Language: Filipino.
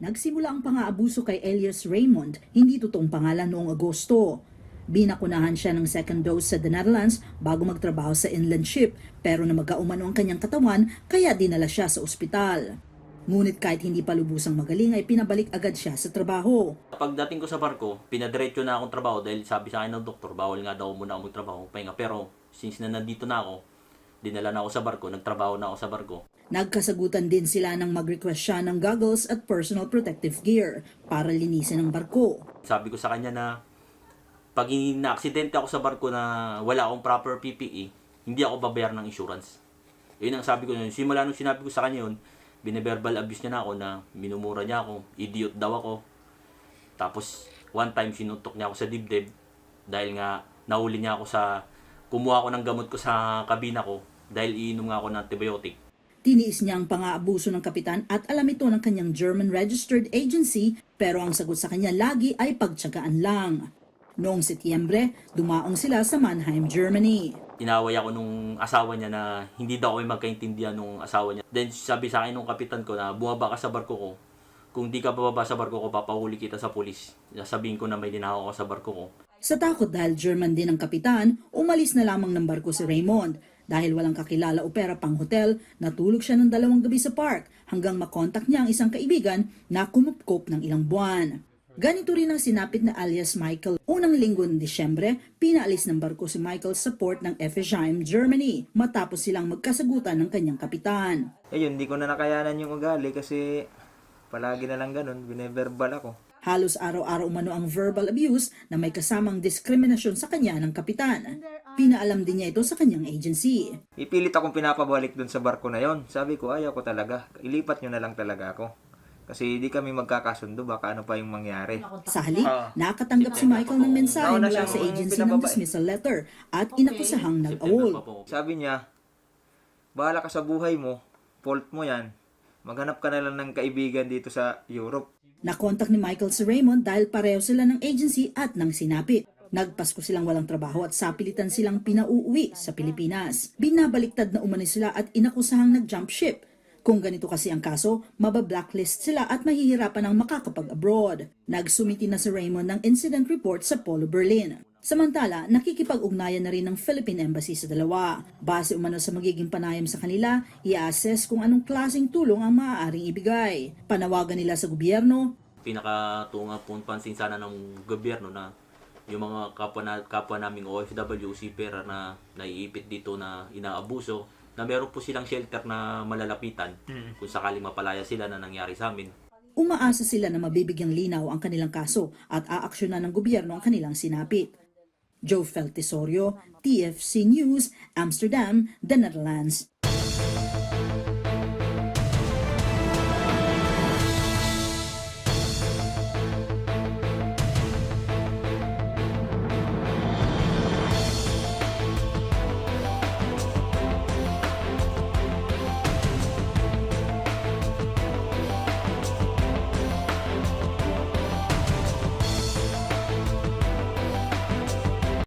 Nagsimula ang pang-aabuso kay Elias Raymond, hindi totoong pangalan noong Agosto. Binakunahan siya ng second dose sa the Netherlands bago magtrabaho sa inland ship pero na magkaumano ang kanyang katawan kaya dinala siya sa ospital. Ngunit kahit hindi pa lubusang magaling ay pinabalik agad siya sa trabaho. Pagdating ko sa barko, pinadiretso na akong trabaho dahil sabi sa akin ng doktor, bawal nga daw muna ako magtrabaho, pahinga. Pero since na nandito na ako, dinala na ako sa barko, nagtrabaho na ako sa barko. Nagkasagutan din sila ng mag-request siya ng goggles at personal protective gear para linisin ang barko. Sabi ko sa kanya na pag na-aksidente ako sa barko na wala akong proper PPE, hindi ako babayar ng insurance. Yun ang sabi ko yun. Simula nung sinabi ko sa kanya yun, bine-verbal abuse niya na ako na minumura niya ako, idiot daw ako. Tapos one time sinutok niya ako sa dibdib dahil nga nahuli niya ako sa kumuha ako ng gamot ko sa kabina ko dahil iinom nga ako ng antibiotic. Tiniis niya ang pang-aabuso ng kapitan at alam ito ng kanyang German registered agency pero ang sagot sa kanya lagi ay pagtsagaan lang. Noong Setyembre, dumaong sila sa Mannheim, Germany. inaway ako nung asawa niya na hindi daw kami magkaintindihan nung asawa niya. Then sabi sa akin nung kapitan ko na bumaba ka sa barko ko. Kung di ka bababa sa barko ko, papahuli kita sa pulis. Sabihin ko na may dinakaw ka sa barko ko. Sa takot dahil German din ang kapitan, umalis na lamang ng barko si Raymond. Dahil walang kakilala o pera pang hotel, natulog siya ng dalawang gabi sa park hanggang makontak niya ang isang kaibigan na kumupkop ng ilang buwan. Ganito rin ang sinapit na alias Michael. Unang linggo ng Disyembre, pinaalis ng barko si Michael sa port ng Effesheim, Germany, matapos silang magkasagutan ng kanyang kapitan. Ayun, hindi ko na nakayanan yung ugali kasi palagi na lang ganun, bineverbal ako. Halos araw-araw umano ang verbal abuse na may kasamang diskriminasyon sa kanya ng kapitan. Pinaalam din niya ito sa kanyang agency. Ipilit akong pinapabalik dun sa barko na yon. Sabi ko, ayaw ko talaga. Ilipat nyo na lang talaga ako. Kasi hindi kami magkakasundo, baka ano pa yung mangyari. Sa halip, Ah. nakatanggap si Michael ng mensahe mula sa agency ng dismissal letter at inakusahang nag-awol. Sabi niya, bahala ka sa buhay mo, fault mo yan. Maghanap ka na lang ng kaibigan dito sa Europe. Nakontak ni Michael si Raymond dahil pareho sila ng agency at ng sinapit. Nagpasko silang walang trabaho at sapilitan silang pinauuwi sa Pilipinas. Binabaliktad na umani sila at inakusahang nag-jump ship. Kung ganito kasi ang kaso, mabablacklist sila at mahihirapan ang makakapag-abroad. Nagsumiti na si Raymond ng incident report sa Polo Berlin. Samantala, nakikipag-ugnayan na rin ng Philippine Embassy sa dalawa. Base umano sa magiging panayam sa kanila, i-assess kung anong klaseng tulong ang maaaring ibigay. Panawagan nila sa gobyerno, Pinakatunga pong pansin sana ng gobyerno na yung mga kapwa, na, kapwa naming OFW, si pera na naiipit dito na inaabuso, na meron po silang shelter na malalapitan kung sakaling mapalaya sila na nangyari sa amin. umaasa sila na mabibigyang linaw ang kanilang kaso at aaksyonan ng gobyerno ang kanilang sinapit. Joe Feltesorio, TFC News, Amsterdam, The Netherlands.